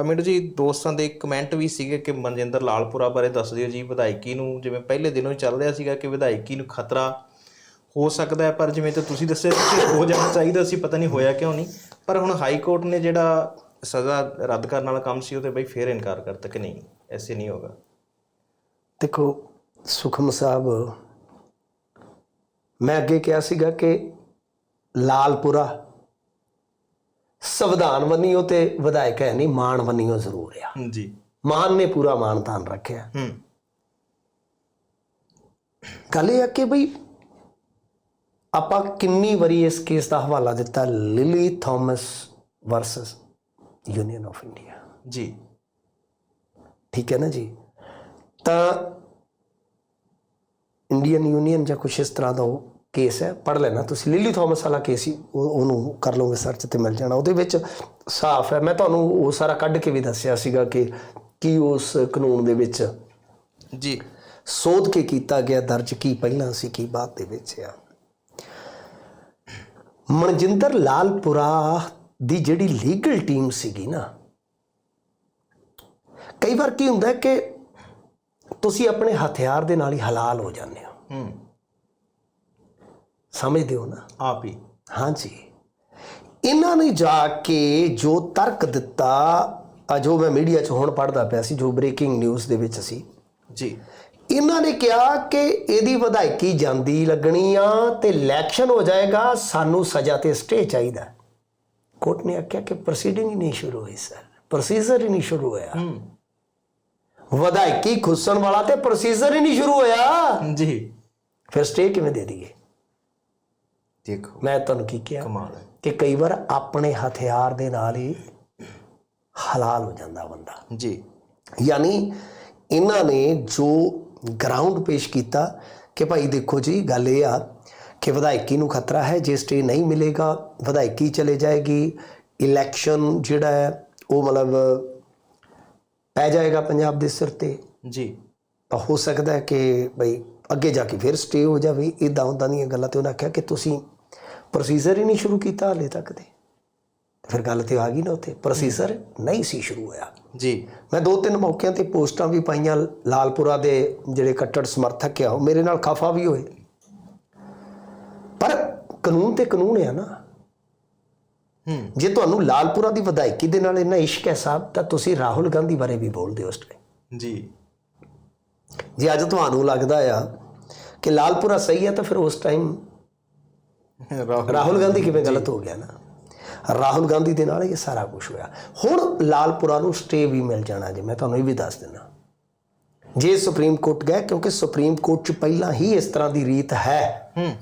ਅ, ਜੀ ਦੋਸਤਾਂ ਦੇ ਕਮੈਂਟ ਵੀ ਸੀਗੇ ਕਿ ਮਨਜਿੰਦਰ ਲਾਲਪੁਰਾ ਬਾਰੇ ਦੱਸ ਦਿਓ ਜੀ ਵਿਧਾਇਕੀ ਨੂੰ। ਜਿਵੇਂ ਪਹਿਲੇ ਦਿਨੋਂ ਹੀ ਚੱਲ ਰਿਹਾ ਸੀਗਾ ਕਿ ਵਿਧਾਇਕੀ ਨੂੰ ਖਤਰਾ ਹੋ ਸਕਦਾ ਹੈ ਪਰ ਜਿਵੇਂ ਤਾਂ ਤੁਸੀਂ ਦੱਸਿਆ ਕਿ ਹੋ ਜਾਣਾ ਚਾਹੀਦਾ ਸੀ ਪਤਾ ਨਹੀਂ ਹੋਇਆ ਕਿਉਂ ਨਹੀਂ। ਪਰ ਹੁਣ ਹਾਈ ਕੋਰਟ ਨੇ ਜਿਹੜਾ ਸਜ਼ਾ ਰੱਦ ਕਰਨ ਵਾਲਾ ਕੰਮ ਸੀ ਉਹ ਤੇ ਬਈ ਫੇਰ ਇਨਕਾਰ ਕਰਤਾ ਕਿ ਨਹੀਂ? ਐਸੇ ਨਹੀਂ ਹੋਗਾ। ਦੇਖੋ ਸੁਖਮ ਸਾਹਿਬ ਮੈਂ ਅੱਗੇ ਕਿਹਾ ਸੀਗਾ ਕਿ ਲਾਲਪੁਰਾ ਸੰਵਿਧਾਨ ਮੰਨੀਓ ਤੇ ਵਿਧਾਇਕ ਹੈ ਨਹੀਂ ਮਾਨ ਮੰਨੀਓ ਜ਼ਰੂਰ ਆ। ਜੀ। ਮਾਨ ਨੇ ਪੂਰਾ ਮਾਨਤਾਨ ਰੱਖਿਆ। ਹੂੰ। ਗੱਲ ਇਹ ਹੈ ਕਿ ਬਈ ਆਪਾਂ ਕਿੰਨੀ ਵਾਰੀ ਇਸ ਕੇਸ ਦਾ ਹਵਾਲਾ ਦਿੱਤਾ Lily Thomas versus Union of India ਜੀ। ਠੀਕ ਹੈ ਨਾ ਜੀ? ਤਾਂ ਇੰਡੀਅਨ ਯੂਨੀਅਨ ਜਾਂ ਕੁਛ ਇਸ ਤਰ੍ਹਾਂ ਦਾ ਉਹ ਕੇਸ ਹੈ ਪੜ ਲੈਣਾ। ਤੁਸੀਂ ਲਿਲੀ ਥਾਮਸ ਵਾਲਾ ਕੇਸ ਹੀ ਉਹ- ਉਹਨੂੰ ਕਰ ਲਓਗੇ ਸਰਚ ਤੇ ਮਿਲ ਜਾਣਾ। ਉਹਦੇ ਵਿੱਚ ਸਾਫ਼ ਹੈ। ਮੈਂ ਤੁਹਾਨੂੰ ਉਹ ਸਾਰਾ ਕੱਢ ਕੇ ਵੀ ਦੱਸਿਆ ਸੀਗਾ ਕਿ ਕੀ ਉਸ ਕਾਨੂੰਨ ਦੇ ਵਿੱਚ ਜੀ। ਸੋਧ ਕੇ ਕੀਤਾ ਗਿਆ ਦਰਜ ਕੀ ਪਹਿਲਾਂ ਸੀ ਕੀ ਬਾਅਦ ਦੇ ਵਿੱਚ ਆ। ਮਨਜਿੰਦਰ ਲਾਲਪੁਰਾ ਦੀ ਜਿਹੜੀ ਲੀਗਲ ਟੀਮ ਸੀਗੀ ਨਾ ਕਈ ਵਾਰ ਕੀ ਹੁੰਦਾ ਹੈ ਕਿ ਤੁਸੀਂ ਆਪਣੇ ਹਥਿਆਰ ਦੇ ਨਾਲ ਹੀ ਹਲਾਲ ਹੋ ਜਾਂਦੇ ਹੋ। ਹੂੰ। ਸਮਝਦੇ ਹੋ ਨਾ? ਆਪ ਹੀ। ਹਾਂਜੀ। ਇਹਨਾਂ ਨੇ ਜਾ ਕੇ ਜੋ ਤਰਕ ਦਿੱਤਾ ਜੋ ਮੈਂ ਮੀਡੀਆ 'ਚ ਹੁਣ ਪੜ੍ਹਦਾ ਪਿਆ ਸੀ ਜੋ ਬ੍ਰੇਕਿੰਗ ਨਿਊਜ਼ ਦੇ ਵਿੱਚ ਸੀ। ਜੀ। ਇਹਨਾਂ ਨੇ ਕਿਹਾ ਕਿ ਇਹਦੀ ਵਧਾਇਕੀ ਜਾਂਦੀ ਲੱਗਣੀ ਆ ਤੇ ਇਲੈਕਸ਼ਨ ਹੋ ਜਾਏਗਾ ਸਾਨੂੰ ਸਜ਼ਾ ਤੇ ਸਟੇ ਚਾਹੀਦਾ। ਕੋਰਟ ਨੇ ਆਖਿਆ ਕਿ ਪ੍ਰੋਸੀਡਿੰਗ ਹੀ ਨਹੀਂ ਸ਼ੁਰੂ ਹੋਈ ਸਰ ਪ੍ਰੋਸੀਜਰ ਹੀ ਨਹੀਂ ਸ਼ੁਰੂ ਹੋਇਆ। ਵਧਾਇਕੀ ਖੁੱਸਣ ਵਾਲਾ ਤੇ ਪ੍ਰੋਸੀਜਰ ਹੀ ਨਹੀਂ ਸ਼ੁਰੂ ਹੋਇਆ। ਜੀ। ਫਿਰ ਸਟੇ ਕਿਵੇਂ ਦੇ ਦਈਏ? ਦੇਖੋ। ਮੈਂ ਤੁਹਾਨੂੰ ਕੀ ਕਿਹਾ? ਕਮਾਲ ਹੈ। ਕਿ ਕਈ ਵਾਰ ਆਪਣੇ ਹਥਿਆਰ ਦੇ ਨਾਲ ਹੀ ਹਲਾਲ ਹੋ ਜਾਂਦਾ ਬੰਦਾ। ਜੀ। ਯਾਨੀ ਇਹਨਾਂ ਨੇ ਜੋ ਗਰਾਊਂਡ ਪੇਸ਼ ਕੀਤਾ ਕਿ ਭਾਈ ਦੇਖੋ ਜੀ ਗੱਲ ਇਹ ਆ ਕਿ ਵਿਧਾਇਕੀ ਨੂੰ ਖਤਰਾ ਹੈ ਜੇ ਸਟੇ ਨਹੀਂ ਮਿਲੇਗਾ ਵਿਧਾਇਕੀ ਚਲੇ ਜਾਏਗੀ ਇਲੈਕਸ਼ਨ ਜਿਹੜਾ ਹੈ ਉਹ ਮਤਲਬ ਪੈ ਜਾਏਗਾ ਪੰਜਾਬ ਦੇ ਸਿਰ ਤੇ। ਜੀ। ਤਾਂ ਹੋ ਸਕਦਾ ਹੈ ਕਿ ਭਾਈ ਅੱਗੇ ਜਾ ਕੇ ਫਿਰ ਸਟੇ ਹੋ ਜਾਵੇ। ਇਦਾਂ ਉਦਾਂ ਦੀਆਂ ਗੱਲਾਂ ਤੇ ਉਹਨਾਂ ਆਖਿਆ ਕਿ ਤੁਸੀਂ ਪ੍ਰੋਸੀਜਰ ਹੀ ਨਹੀਂ ਸ਼ੁਰੂ ਕੀਤਾ ਹਾਲੇ ਤੱਕ ਤੇ। ਫਿਰ ਗੱਲ ਤੇ ਆ ਗਈ ਨਾ ਉੱਥੇ। ਪ੍ਰੋਸੀਜਰ ਨਹੀਂ ਸੀ ਸ਼ੁਰੂ ਹੋਇਆ। ਜੀ। ਮੈਂ ਦੋ ਤਿੰਨ ਮੌਕਿਆਂ ਤੇ ਪੋਸਟਾਂ ਵੀ ਪਾਈਆਂ ਲਾਲਪੁਰਾ ਦੇ ਜਿਹੜੇ ਕੱਟੜ ਸਮਰਥਕ ਆ ਉਹ ਮੇਰੇ ਨਾਲ ਖਫਾ ਵੀ ਹੋਏ। ਪਰ ਕਾਨੂੰਨ ਤੇ ਕਾਨੂੰਨ ਹੈ ਨਾ। ਹੂੰ। ਜੇ ਤੁਹਾਨੂੰ ਲਾਲਪੁਰਾ ਦੀ ਵਿਧਾਇਕੀ ਦੇ ਨਾਲ ਇੰਨਾ ਇਸ਼ਕ ਹੈ ਸਾਹਿਬ ਤਾਂ ਤੁਸੀਂ ਰਾਹੁਲ ਗਾਂਧੀ ਬਾਰੇ ਵੀ ਬੋਲਦੇ ਹੋ ਉਸ ਟਾਈਮ ਜੀ। ਜੇ ਅੱਜ ਤੁਹਾਨੂੰ ਲੱਗਦਾ ਆ ਕਿ ਲਾਲਪੁਰਾ ਸਹੀ ਹੈ ਤਾਂ ਫਿਰ ਉਸ ਟਾਈਮ ਰਾਹੁਲ ਗਾਂਧੀ ਕਿਵੇਂ ਗਲਤ ਹੋ ਗਿਆ ਨਾ? ਰਾਹੁਲ ਗਾਂਧੀ ਦੇ ਨਾਲ ਇਹ ਸਾਰਾ ਕੁਝ ਹੋਇਆ। ਹੁਣ ਲਾਲਪੁਰਾ ਨੂੰ ਸਟੇ ਵੀ ਮਿਲ ਜਾਣਾ ਜੇ ਮੈਂ ਤੁਹਾਨੂੰ ਇਹ ਵੀ ਦੱਸ ਦਿੰਦਾ। ਜੇ ਸੁਪਰੀਮ ਕੋਰਟ ਗਏ ਕਿਉਂਕਿ ਸੁਪਰੀਮ ਕੋਰਟ 'ਚ ਪਹਿਲਾਂ ਹੀ ਇਸ ਤਰ੍ਹਾਂ ਦੀ ਰੀਤ ਹੈ। ਹੂੰ।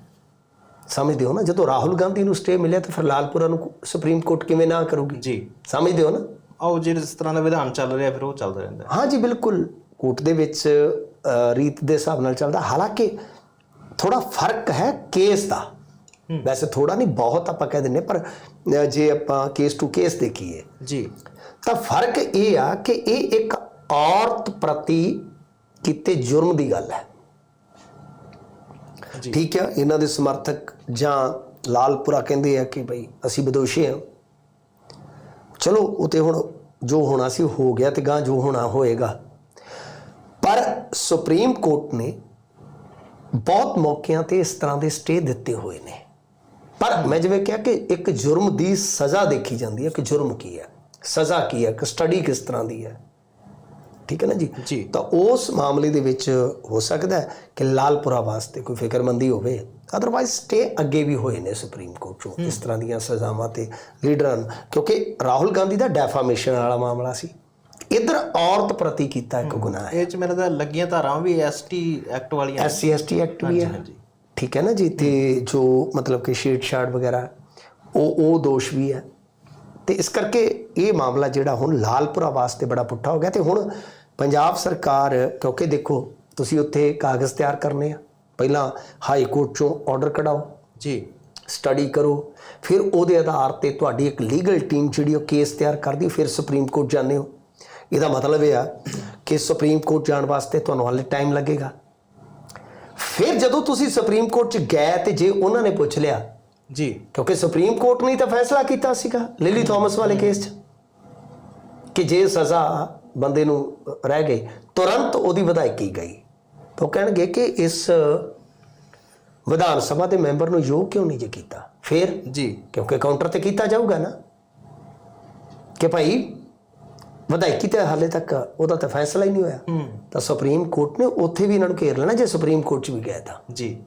ਸਮਝਦੇ ਹੋ ਨਾ? ਜਦੋਂ ਰਾਹੁਲ ਗਾਂਧੀ ਨੂੰ ਸਟੇ ਮਿਲਿਆ ਤਾਂ ਫਿਰ ਲਾਲਪੁਰਾ ਨੂੰ ਸੁਪਰੀਮ ਕੋਰਟ ਕਿਵੇਂ ਨਾ ਕਰੂਗੀ? ਜੀ। ਸਮਝਦੇ ਹੋ ਨਾ? ਆਓ ਜਿਸ ਤਰ੍ਹਾਂ ਦਾ ਵਿਧਾਨ ਚੱਲ ਰਿਹਾ ਫਿਰ ਉਹ ਚੱਲਦਾ ਰਹਿੰਦਾ ਹੈ। ਜੀ ਬਿਲਕੁਲ। ਕੋਰਟ ਦੇ ਵਿੱਚ ਰੀਤ ਦੇ ਹਿਸਾਬ ਨਾਲ ਚੱਲਦਾ। ਹਾਲਾਂਕਿ ਥੋੜਾ ਫ਼ਰਕ ਹੈ ਕੇਸ ਦਾ। ਵੈਸੇ ਥੋੜਾ ਨਹੀਂ ਬਹੁਤ ਆਪਾਂ ਕਹਿ ਦਿੰਨੇ ਪਰ ਜੇ ਆਪਾਂ ਕੇਸ ਟੂ ਕੇਸ ਦੇਖੀਏ ਜੀ। ਤਾਂ ਫ਼ਰਕ ਇਹ ਆ ਕਿ ਇਹ ਇੱਕ ਔਰਤ ਪ੍ਰਤੀ ਕੀਤੇ ਜੁਰਮ ਦੀ ਗੱਲ ਹੈ। ਜੀ। ਠੀਕ ਹੈ ਇਹਨਾਂ ਦੇ ਸਮਰਥਕ ਜਾਂ ਲਾਲਪੁਰਾ ਕਹਿੰਦੇ ਆ ਕਿ ਭਈ ਅਸੀਂ ਬਦੋਸ਼ੀ ਹਾਂ। ਚਲੋ ਉਹ ਤੇ ਹੁਣ ਜੋ ਹੋਣਾ ਸੀ ਹੋ ਗਿਆ ਤੇ ਗਾਂ ਜੋ ਹੋਣਾ ਹੋਏਗਾ। ਪਰ ਸੁਪਰੀਮ ਕੋਰਟ ਨੇ ਬਹੁਤ ਮੌਕਿਆਂ ਤੇ ਇਸ ਤਰ੍ਹਾਂ ਦੇ ਸਟੇ ਦਿੱਤੇ ਹੋਏ ਨੇ। ਪਰ ਮੈਂ ਜਿਵੇਂ ਕਿਹਾ ਕਿ ਇੱਕ ਜੁਰਮ ਦੀ ਸਜ਼ਾ ਦੇਖੀ ਜਾਂਦੀ ਹੈ ਕਿ ਜੁਰਮ ਕੀ ਹੈ? ਸਜ਼ਾ ਕੀ ਹੈ? ਕਿ ਸਟੱਡੀ ਕਿਸ ਤਰ੍ਹਾਂ ਦੀ ਹੈ? ਠੀਕ ਹੈ ਨਾ ਜੀ। ਤਾਂ ਉਸ ਮਾਮਲੇ ਦੇ ਵਿੱਚ ਹੋ ਸਕਦਾ ਹੈ ਕਿ ਲਾਲਪੁਰਾ ਵਾਸਤੇ ਕੋਈ ਫਿਕਰਮੰਦੀ ਹੋਵੇ ਅਦਰਵਾਈਜ਼ ਸਟੇ ਅੱਗੇ ਵੀ ਹੋਏ ਨੇ ਸੁਪਰੀਮ ਕੋਰਟ ਚੋਂ ਇਸ ਤਰ੍ਹਾਂ ਦੀਆਂ ਸਜ਼ਾਵਾਂ ਤੇ ਲੀਡਰਾਂ ਕਿਉਂਕਿ ਰਾਹੁਲ ਗਾਂਧੀ ਦਾ ਡੈਫਾਮੇਸ਼ਨ ਵਾਲਾ ਮਾਮਲਾ ਸੀ। ਇਧਰ ਔਰਤ ਪ੍ਰਤੀ ਕੀਤਾ ਇੱਕ ਗੁਨਾਹ ਹੈ। ਇਹ ਚ ਮੇਰੇ ਦਾ ਲੱਗੀਆਂ ਧਾਰਾਂ ਵੀ ਐਸਟੀ ਐਕਟ ਵਾਲੀਆਂ ਐਸਸੀ ਐਸਟੀ ਐਕਟ ਵੀ ਹੈ। ਹਾਂਜੀ। ਠੀਕ ਹੈ ਨਾ ਜੀ? ਤੇ ਜੋ ਮਤਲਬ ਕਿ ਸ਼ੇਡ ਸ਼ਾਰਟ ਵਗੈਰਾ ਉਹ ਉਹ ਦੋਸ਼ ਵੀ ਹੈ। ਤੇ ਇਸ ਕਰਕੇ ਇਹ ਮਾਮਲਾ ਜਿਹੜਾ ਹੁਣ ਲਾਲਪੁਰਾ ਵਾਸਤੇ ਬੜਾ ਪੁੱਠਾ ਹੋ ਗਿਆ। ਤੇ ਹੁਣ ਪੰਜਾਬ ਸਰਕਾਰ ਕਿਉਂਕਿ ਦੇਖੋ ਤੁਸੀਂ ਉੱਥੇ ਕਾਗਜ਼ ਤਿਆਰ ਕਰਨੇ ਆ। ਪਹਿਲਾਂ ਹਾਈ ਕੋਰਟ ਚੋਂ ਆਰਡਰ ਕਢਾਓ। ਜੀ। ਸਟੱਡੀ ਕਰੋ। ਫਿਰ ਉਹਦੇ ਆਧਾਰ ਤੇ ਤੁਹਾਡੀ ਇੱਕ ਲੀਗਲ ਟੀਮ ਜਿਹੜੀ ਉਹ ਕੇਸ ਤਿਆਰ ਕਰਦੀ। ਫਿਰ ਸੁਪਰੀਮ ਕੋਰਟ ਜਾਂਦੇ ਹੋ। ਇਹਦਾ ਮਤਲਬ ਇਹ ਆ ਕਿ ਸੁਪਰੀਮ ਕੋਰਟ ਜਾਣ ਵਾਸਤੇ ਤੁਹਾਨੂੰ ਹਾਲੇ ਟਾਈਮ ਲੱਗੇਗਾ। ਜਦੋਂ ਤੁਸੀਂ ਸੁਪਰੀਮ ਕੋਰਟ 'ਚ ਗਏ ਤੇ ਜੇ ਉਹਨਾਂ ਨੇ ਪੁੱਛ ਲਿਆ ਜੀ। ਕਿਉਂਕਿ ਸੁਪਰੀਮ ਕੋਰਟ ਨੇ ਤਾਂ ਫੈਸਲਾ ਕੀਤਾ ਸੀਗਾ ਲਿਲੀ ਥਾਮਸ ਵਾਲੇ ਕੇਸ 'ਚ ਕਿ ਜੇ ਸਜ਼ਾ ਬੰਦੇ ਨੂੰ ਰਹਿ ਗਈ ਤੁਰੰਤ ਉਹਦੀ ਵਿਧਾਇਕੀ ਗਈ? ਤਾਂ ਉਹ ਕਹਿਣਗੇ ਕਿ ਇਸ ਵਿਧਾਨ ਸਭਾ ਦੇ ਮੈਂਬਰ ਨੂੰ ਯੋਗ ਕਿਉਂ ਨਹੀਂ ਜੇ ਕੀਤਾ? ਫਿਰ? ਜੀ। ਕਿਉਂਕਿ ਕਾਊਂਟਰ ਤੇ ਕੀਤਾ ਜਾਊਗਾ ਨਾ। ਕਿ ਭਾਈ ਵਿਧਾਇਕੀ ਤੇ ਹਾਲੇ ਤੱਕ ਉਹਦਾ ਤਾਂ ਫੈਸਲਾ ਹੀ ਨਹੀਂ ਹੋਇਆ। ਤਾਂ ਸੁਪਰੀਮ ਕੋਰਟ ਨੇ ਉੱਥੇ ਵੀ ਇਹਨਾਂ ਨੂੰ ਘੇਰ ਲੈਣਾ ਜੇ ਸੁਪਰੀਮ ਕੋਰਟ 'ਚ ਵੀ ਗਏ ਤਾਂ। ਜੀ।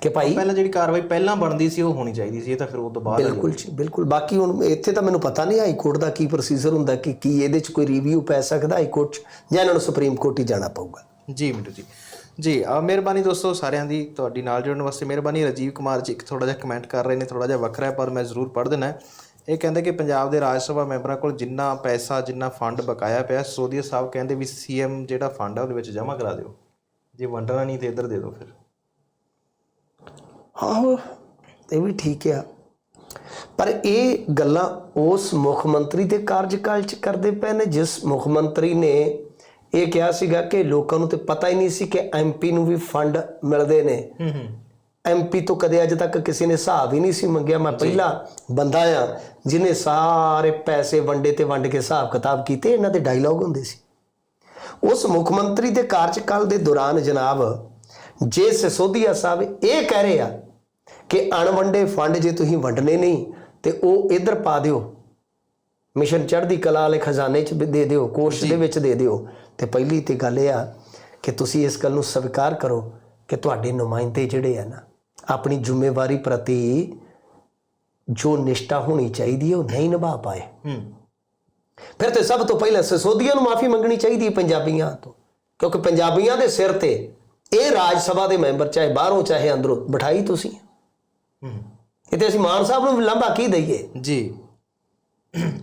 ਕਿ ਭਾਈ ਪਹਿਲਾਂ ਜਿਹੜੀ ਕਾਰਵਾਈ ਪਹਿਲਾਂ ਬਣਦੀ ਸੀ ਉਹ ਹੋਣੀ ਚਾਹੀਦੀ ਸੀ ਇਹ ਤਾਂ ਫਿਰ ਉਹ ਤੋਂ ਬਾਅਦ ਬਿਲਕੁਲ ਬਿਲਕੁਲ। ਬਾਕੀ ਹੁਣ ਇੱਥੇ ਤਾਂ ਮੈਨੂੰ ਪਤਾ ਨਹੀਂ ਹਾਈ ਕੋਰਟ ਦਾ ਕੀ ਪ੍ਰੋਸੀਜਰ ਹੁੰਦਾ ਕਿ ਕੀ ਇਹਦੇ 'ਚ ਕੋਈ ਰਿਵਿਊ ਪੈ ਸਕਦਾ ਹਾਈ ਕੋਰਟ 'ਚ ਜਾਂ ਇਹਨਾਂ ਨੂੰ ਸੁਪਰੀਮ ਕੋਰਟ ਹੀ ਜਾਣਾ ਪਊਗਾ। ਜੀ ਮਿੰਟੂ ਜੀ। ਜੀ ਅਹ ਮਿਹਰਬਾਨੀ ਦੋਸਤੋ ਸਾਰਿਆਂ ਦੀ ਤੁਹਾਡੀ ਨਾਲ ਜੁੜਨ ਵਾਸਤੇ ਮਿਹਰਬਾਨੀ। ਰਾਜੀਵ ਕੁਮਾਰ ਜੀ ਇੱਕ ਥੋੜਾ ਜਿਹਾ ਕਮੈਂਟ ਕਰ ਰਹੇ ਨੇ ਥੋੜਾ ਜਿਹਾ ਵੱਖਰਾ ਹੈ ਪਰ ਮੈਂ ਜ਼ਰੂਰ ਪੜ੍ਹ ਦੇਣਾ ਹੈ। ਇਹ ਕਹਿੰਦੇ ਕਿ ਪੰਜਾਬ ਦੇ ਰਾਜ ਸਭਾ ਮੈਂਬਰਾਂ ਕੋਲ ਜਿੰਨਾ ਪੈਸਾ ਜਿੰਨਾ ਫੰਡ ਬਕਾਇਆ ਪਿਆ ਸੋਧੀਆ ਸਾਹਿਬ ਕਹਿੰਦੇ ਵੀ ਸੀਐਮ ਜਿਹੜਾ ਫੰਡ ਹੈ ਉਹਦੇ ਵਿੱਚ ਜਮ੍ਹਾਂ ਕਰਾ ਦਿਓ। ਜੇ ਵੰਡਣਾ ਨਹੀਂ ਤੇ ਇੱਧਰ ਦੇ ਦਿਓ ਫਿਰ। ਆਹੋ ਇਹ ਵੀ ਠੀਕ ਆ। ਪਰ ਇਹ ਗੱਲਾਂ ਉਸ ਮੁੱਖ ਮੰਤਰੀ ਦੇ ਕਾਰਜਕਾਲ 'ਚ ਕਰਦੇ ਪਏ ਨੇ ਜਿਸ ਮੁੱਖ ਮੰਤਰੀ ਨੇ ਇਹ ਕਿਹਾ ਸੀਗਾ ਕਿ ਲੋਕਾਂ ਨੂੰ ਤੇ ਪਤਾ ਹੀ ਨਹੀਂ ਸੀ ਕਿ ਐਮਪੀ ਨੂੰ ਵੀ ਫੰਡ ਮਿਲਦੇ ਨੇ। ਹੂੰ ਹੂੰ। ਐਮਪੀ ਤੋਂ ਕਦੇ ਅਜੇ ਤੱਕ ਕਿਸੇ ਨੇ ਹਿਸਾਬ ਹੀ ਨਹੀਂ ਸੀ ਮੰਗਿਆ। ਮੈਂ ਪਹਿਲਾ ਬੰਦਾ ਆ ਜਿਨੇ ਸਾਰੇ ਪੈਸੇ ਵੰਡੇ ਤੇ ਵੰਡ ਕੇ ਹਿਸਾਬ ਕਿਤਾਬ ਕੀਤੇ ਇਹਨਾਂ ਦੇ ਡਾਇਲੌਗ ਹੁੰਦੇ ਸੀ। ਉਸ ਮੁੱਖ ਮੰਤਰੀ ਦੇ ਕਾਰਜਕਾਲ ਦੇ ਦੌਰਾਨ ਜਨਾਬ ਜੇ ਸਿਸੋਦੀਆ ਸਾਹਿਬ ਇਹ ਕਹਿ ਰਹੇ ਆ ਕਿ ਅਣਵੰਡੇ ਫੰਡ ਜੇ ਤੁਸੀਂ ਵੰਡਨੇ ਨਹੀਂ ਤੇ ਉਹ ਇਧਰ ਪਾ ਦਿਓ। ਮਿਸ਼ਨ ਚੜ੍ਹਦੀ ਕਲਾ ਵਾਲੇ ਖਜ਼ਾਨੇ 'ਚ ਦੇ ਦਿਓ ਕੋਸ਼ ਦੇ ਵਿੱਚ ਦੇ ਦਿਓ। ਤੇ ਪਹਿਲੀ ਤੇ ਗੱਲ ਇਹ ਆ ਕਿ ਤੁਸੀਂ ਇਸ ਗੱਲ ਨੂੰ ਸਵੀਕਾਰ ਕਰੋ ਕਿ ਤੁਹਾਡੇ ਨੁਮਾਇੰਦੇ ਜਿਹੜੇ ਆ ਨਾ ਆਪਣੀ ਜ਼ਿੰਮੇਵਾਰੀ ਪ੍ਰਤੀ ਜੋ ਨਿਸ਼ਠਾ ਹੋਣੀ ਚਾਹੀਦੀ ਹੈ ਉਹ ਨਹੀਂ ਨਿਭਾ ਪਾਏ। ਫਿਰ ਤੇ ਸਭ ਤੋਂ ਪਹਿਲਾਂ ਸਿਸੋਦੀਆ ਨੂੰ ਮਾਫੀ ਮੰਗਣੀ ਚਾਹੀਦੀ ਹੈ ਪੰਜਾਬੀਆਂ ਤੋਂ। ਕਿਉਂਕਿ ਪੰਜਾਬੀਆਂ ਦੇ ਸਿਰ ਤੇ ਇਹ ਰਾਜ ਸਭਾ ਦੇ ਮੈਂਬਰ ਚਾਹੇ ਬਾਹਰੋਂ ਚਾਹੇ ਅੰਦਰੋਂ ਬਿਠਾਈ ਤੁਸੀਂ। ਹੂੰ। ਇਹ ਤੇ ਅਸੀਂ ਮਾਨ ਸਾਹਿਬ ਨੂੰ ਲੰਬਾ ਕੀ ਦਈਏ? ਜੀ।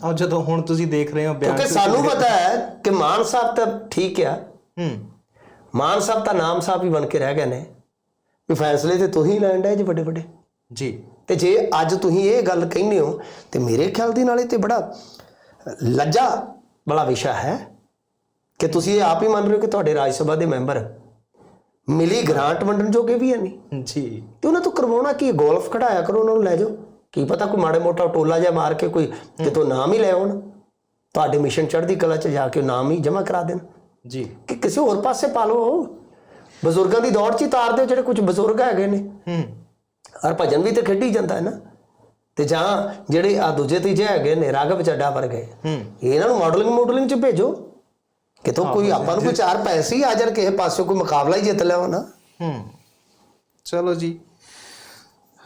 ਔਰ ਜਦੋਂ ਹੁਣ ਤੁਸੀਂ ਦੇਖ ਰਹੇ ਹੋ ਬਿਆਨ ਕਿਉਂਕਿ ਸਾਨੂੰ ਪਤਾ ਹੈ। ਕਿ ਮਾਨ ਸਾਹਿਬ ਤਾਂ ਠੀਕ ਆ। ਹੂੰ। ਮਾਨ ਸਾਹਿਬ ਤਾਂ ਨਾਮ ਸਾਹਿਬ ਹੀ ਬਣ ਕੇ ਰਹਿ ਗਏ ਨੇ। ਵੀ ਫੈਸਲੇ ਤੇ ਤੁਸੀਂ ਲੈਣ ਡਏ ਜੀ ਵੱਡੇ ਵੱਡੇ। ਜੀ। ਤੇ ਜੇ ਅੱਜ ਤੁਸੀਂ ਇਹ ਗੱਲ ਕਹਿੰਦੇ ਹੋ ਤੇ ਮੇਰੇ ਖਿਆਲ ਦੀ ਨਾਲੇ ਤੇ ਬੜਾ ਲੱਜਾ ਵਾਲਾ ਵਿਸ਼ਾ ਹੈ ਕਿ ਤੁਸੀਂ ਇਹ ਆਪ ਹੀ ਮੰਨ ਰਹੇ ਹੋ ਕਿ ਤੁਹਾਡੇ ਰਾਜ ਸਭਾ ਦੇ ਮੈਂਬਰ ਮਿਲੀ ਗ੍ਰਾਂਟ ਵੰਡਣ ਜੋਗੇ ਵੀ ਹੈ ਨਹੀਂ। ਜੀ। ਤੇ ਉਹਨਾਂ ਤੋਂ ਕਰਵਾਉਣਾ ਕੀ? ਗੋਲਫ ਖੜਾਇਆ ਕਰੋ ਉਹਨਾਂ ਨੂੰ ਲੈ ਜਾਓ। ਕੀ ਪਤਾ ਕੋਈ ਮਾੜੇ ਮੋਟਾ ਟੋਲਾ ਜਿਹਾ ਮਾਰ ਕੇ ਕੋਈ ਕਿਤੋਂ ਨਾਮ ਹੀ ਲੈ ਆਉਣ। ਤੁਹਾਡੇ ਮਿਸ਼ਨ ਚੜ੍ਹਦੀ ਕਲਾ ਚ ਜਾ ਕੇ ਨਾਮ ਹੀ ਜਮ੍ਹਾਂ ਕਰਾ ਦੇਣ। ਜੀ। ਕਿ ਕਿਸੇ ਹੋਰ ਪਾਸੇ ਪਾ ਲਓ ਬਜ਼ੁਰਗਾਂ ਦੀ ਦੌੜ 'ਚ ਹੀ ਤਾਰ ਦਿਓ ਜਿਹੜੇ ਕੁਝ ਬਜ਼ੁਰਗ ਹੈਗੇ ਨੇ। ਹੂੰ। ਔਰ ਭਜਨ ਵੀ ਤੇ ਖੇਡੀ ਜਾਂਦਾ ਹੈ ਨਾ। ਤੇ ਜਾਂ ਜਿਹੜੇ ਆ ਦੂਜੇ ਤੀਜੇ ਹੈਗੇ ਨੇ ਰਾਘਵ ਚੱਡਾ ਵਰਗੇ ਹੂੰ। ਇਹਨਾਂ ਨੂੰ ਮਾਡਲਿੰਗ ਮਾਡਲਿੰਗ 'ਚ ਭੇਜੋ। ਕਿਤੋਂ ਕੋਈ ਆਪਾਂ ਨੂੰ ਕੋਈ ਚਾਰ ਪੈਸੇ ਹੀ ਆ ਜਾਣ ਕਿਸੇ ਪਾਸੇ ਕੋਈ ਮੁਕਾਬਲਾ ਹੀ ਜਿੱਤ ਲਿਆਓ ਨਾ ਹੂੰ। ਚਲੋ ਜੀ।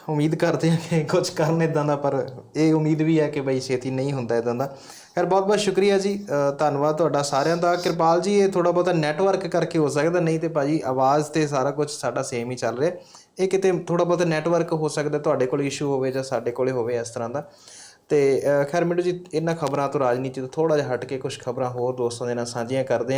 ਉਮੀਦ ਕਰਦੇ ਹਾਂ ਕਿ ਕੁਝ ਕਰਨ ਇਦਾਂ ਦਾ ਪਰ ਇਹ ਉਮੀਦ ਵੀ ਹੈ ਕਿ ਬਈ ਛੇਤੀ ਨਹੀਂ ਹੁੰਦਾ ਇਦਾਂ ਦਾ। ਖੈਰ, ਬਹੁਤ ਬਹੁਤ ਸ਼ੁਕਰੀਆ ਜੀ। ਧੰਨਵਾਦ ਤੁਹਾਡਾ ਸਾਰਿਆਂ ਦਾ। ਕਿਰਪਾਲ ਜੀ, ਇਹ ਥੋੜਾ ਬਹੁਤਾ ਨੈਟਵਰਕ ਕਰਕੇ ਹੋ ਸਕਦਾ, ਨਹੀਂ ਤੇ ਭਾਜੀ ਆਵਾਜ਼ ਤੇ ਸਾਰਾ ਕੁਝ ਸਾਡਾ ਸੇਮ ਹੀ ਚੱਲ ਰਿਹਾ। ਇਹ ਕਿਤੇ ਥੋੜਾ ਬਹੁਤਾ ਨੈਟਵਰਕ ਹੋ ਸਕਦਾ, ਤੁਹਾਡੇ ਕੋਲ ਇਸ਼ੂ ਹੋਵੇ ਜਾਂ ਸਾਡੇ ਕੋਲੇ ਹੋਵੇ ਇਸ ਤਰ੍ਹਾਂ ਦਾ। ਤੇ ਖੈਰ, ਮਿੰਟੂ ਜੀ, ਇਹਨਾਂ ਖਬਰਾਂ ਤੋਂ ਰਾਜਨੀਤੀ ਤੋਂ ਥੋੜਾ ਜਿਹਾ ਹਟ ਕੇ ਕੁਝ ਖਬਰਾਂ ਹੋਰ ਦੋਸਤਾਂ ਦੇ ਨਾਲ ਸਾਂਝੀਆਂ ਕਰਦੇ ਹਾਂ